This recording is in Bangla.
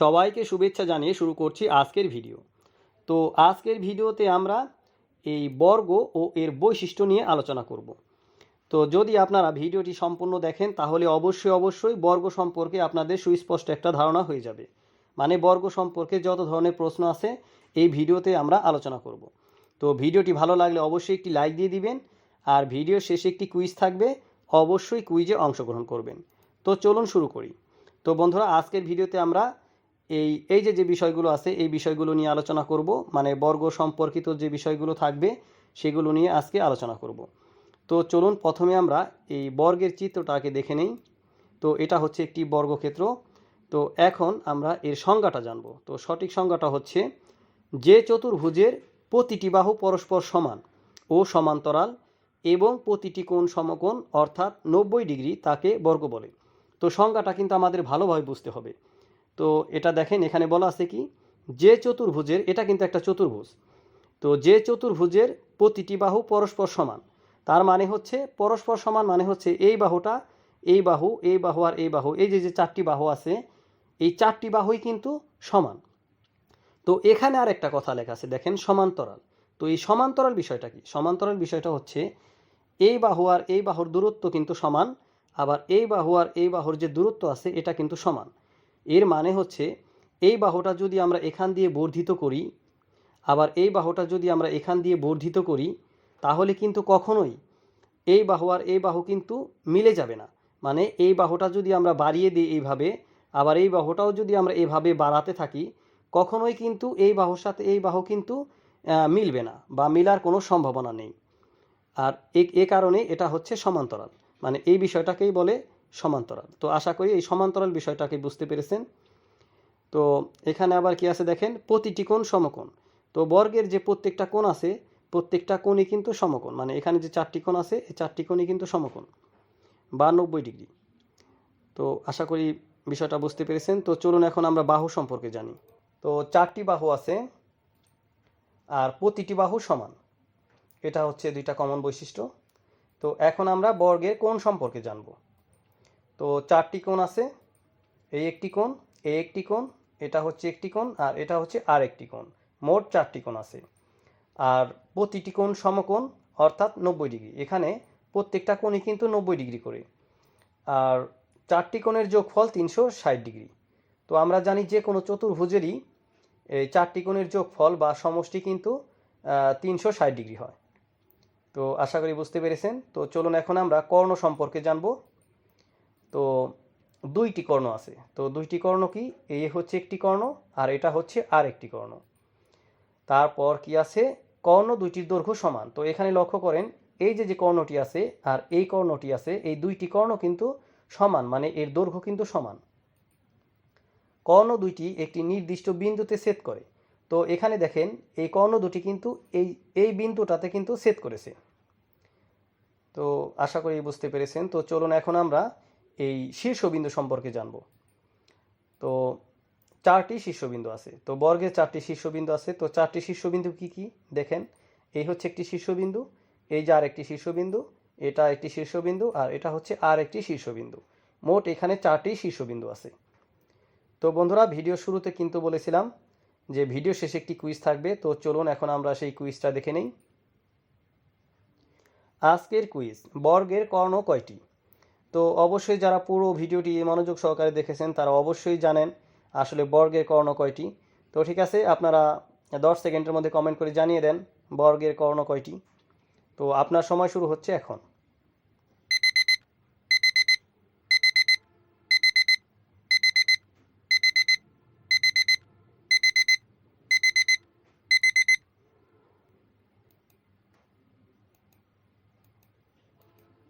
সবাইকে শুভেচ্ছা জানিয়ে শুরু করছি আজকের ভিডিও। তো আজকের ভিডিওতে আমরা এই বর্গ ও এর বৈশিষ্ট্য নিয়ে আলোচনা করব। তো যদি আপনারা ভিডিওটি সম্পূর্ণ দেখেন, তাহলে অবশ্যই অবশ্যই বর্গ সম্পর্কে আপনাদের সুস্পষ্ট একটা ধারণা হয়ে যাবে। মানে বর্গ সম্পর্কে যত ধরনের প্রশ্ন আছে, এই ভিডিওতে আমরা আলোচনা করব। তো ভিডিওটি ভালো লাগলে অবশ্যই একটি লাইক দিয়ে দিবেন, আর ভিডিও শেষে একটি কুইজ থাকবে, অবশ্যই কুইজে অংশগ্রহণ করবেন। তো চলুন শুরু করি। তো বন্ধুরা, আজকের ভিডিওতে আমরা এই এই যে যে বিষয়গুলো আছে, এই বিষয়গুলো নিয়ে আলোচনা করব। মানে বর্গ সম্পর্কিত যে বিষয়গুলো থাকবে, সেগুলো নিয়ে আজকে আলোচনা করব। তো চলুন প্রথমে আমরা এই বর্গের চিত্রটাকে দেখে নেই। তো এটা হচ্ছে একটি বর্গক্ষেত্র। তো এখন আমরা এর সংজ্ঞাটা জানব। তো সঠিক সংজ্ঞাটা হচ্ছে, যে চতুর্ভুজের প্রতিটি বাহু পরস্পর সমান ও সমান্তরাল এবং প্রতিটি কোণ সমকোণ, অর্থাৎ নব্বই ডিগ্রি, তাকে বর্গ বলে। তো সংজ্ঞাটা কিন্তু আমাদের ভালোভাবে বুঝতে হবে। তো এটা দেখেন, এখানে বলা আছে কি, যে চতুর্ভুজের, এটা কিন্তু একটা চতুর্ভুজ। তো যে চতুর্ভুজের প্রতিটি বাহু পরস্পর সমান। তার মানে হচ্ছে, পরস্পর সমান মানে হচ্ছে এই বাহুটা, এই বাহু এই বাহু আর এই বাহু, এই যে যে চারটি বাহু আছে, এই চারটি বাহুই কিন্তু সমান। তো এখানে আর একটা কথা লেখা আছে, দেখেন সমান্তরাল। তো এই সমান্তরাল বিষয়টা কি? সমান্তরাল বিষয়টা হচ্ছে, এই বাহু আর এই বাহুর দূরত্ব কিন্তু সমান, আবার এই বাহু আর এই বাহুর যে দূরত্ব আছে, এটা কিন্তু সমান। এর মানে হচ্ছে, এই বাহুটা যদি আমরা এখান দিয়ে বর্ধিত করি, আবার এই বাহুটা যদি আমরা এখান দিয়ে বর্ধিত করি, তাহলে কিন্তু কখনোই এই বাহু আর এই বাহু কিন্তু মিলে যাবে না। মানে এই বাহুটা যদি আমরা বাড়িয়ে দিই এইভাবে, আবার এই বাহুটাও যদি আমরা এভাবে বাড়াতে থাকি, কখনোই কিন্তু এই বাহুর সাথে এই বাহু কিন্তু মিলবে না বা মিলার কোনো সম্ভাবনা নেই। আর এ কারণে এটা হচ্ছে সমান্তরাল। মানে এই বিষয়টাকেই বলে সমান্তরাল। তো আশা করি এই সমান্তরাল বিষয়টাকে বুঝতে পেরেছেন। তো এখানে আবার কি আছে দেখেন? প্রতিটি কোণ সমকোণ। তো বর্গের যে প্রত্যেকটা কোণ আছে, প্রত্যেকটা কোণই কিন্তু সমকোণ। মানে এখানে যে চারটি কোণ আছে, এই চারটি কোণই কিন্তু সমকোণ। বা নব্বই ডিগ্রি। তো আশা করি বিষয়টা বুঝতে পেরেছেন। তো চলুন এখন আমরা বাহু সম্পর্কে জানি। তো চারটি বাহু আছে আর প্রতিটি বাহু সমান। এটা হচ্ছে দুইটা কমন বৈশিষ্ট্য। তো এখন আমরা বর্গের কোণ সম্পর্কে জানব। তো চারটি কোণ আছে। এই একটি কোণ, এই একটি কোণ, এটা হচ্ছে একটি কোণ, আর এটা হচ্ছে আর একটি কোণ। মোট চারটি কোণ আছে। আর প্রতিটি কোণ সমকোণ, অর্থাৎ নব্বই ডিগ্রি। এখানে প্রত্যেকটা কোণই কিন্তু নব্বই ডিগ্রি করে। আর চারটি কোণের যোগফল তিনশো ষাট ডিগ্রি। তো আমরা জানি যে কোনো চতুর্ভুজেরই এই চারটি কোণের যোগফল বা সমষ্টি কিন্তু তিনশো ষাট ডিগ্রি হয়। তো আশা করি বুঝতে পেরেছেন। তো চলুন এখন আমরা কর্ণ সম্পর্কে জানব। তো দুইটি কর্ণ আছে। তো দুইটি কর্ণ কি? এই হচ্ছে একটি কর্ণ আর এটা হচ্ছে আর একটি কর্ণ। তারপর কি আছে? কর্ণ দুইটির দৈর্ঘ্য সমান। তো এখানে লক্ষ্য করেন, এই যে যে কর্ণটি আছে আর এই কর্ণটি আছে, এই দুইটি কর্ণ কিন্তু সমান মানে এর দৈর্ঘ্য কিন্তু সমান। কর্ণ দুইটি একটি নির্দিষ্ট বিন্দুতে ছেদ করে। তো এখানে দেখেন, এই কর্ণ দুটি কিন্তু এই এই বিন্দুটাতে কিন্তু ছেদ করেছে। তো আশা করি বুঝতে পেরেছেন। তো চলুন এখন আমরা এই শীর্ষবিন্দু সম্পর্কে জানব। তো চারটি শীর্ষবিন্দু আছে। তো বর্গের চারটি শীর্ষবিন্দু আছে। তো চারটি শীর্ষবিন্দু কি কি? দেখেন, এই হচ্ছে একটি শীর্ষবিন্দু, এই যে আর একটি শীর্ষবিন্দু, এটা একটি শীর্ষবিন্দু, আর এটা হচ্ছে আর একটি শীর্ষবিন্দু। মোট এখানে চারটি শীর্ষবিন্দু আছে। তো বন্ধুরা, ভিডিও শুরুতে কিন্তু বলেছিলাম যে ভিডিও শেষে একটি কুইজ থাকবে। তো চলুন এখন আমরা সেই কুইজটা দেখে নেই। আজকের কুইজ বর্গের কর্ণ কয়টি? তো অবশ্যই যারা পুরো ভিডিওটি মনোযোগ সহকারে দেখেছেন, তারা অবশ্যই জানেন আসলে বর্গের কর্ণ কয়টি। তো ঠিক আছে, আপনারা দশ সেকেন্ডের মধ্যে কমেন্ট করে জানিয়ে দেন বর্গের কর্ণ কয়টি। তো আপনার সময় শুরু হচ্ছে এখন।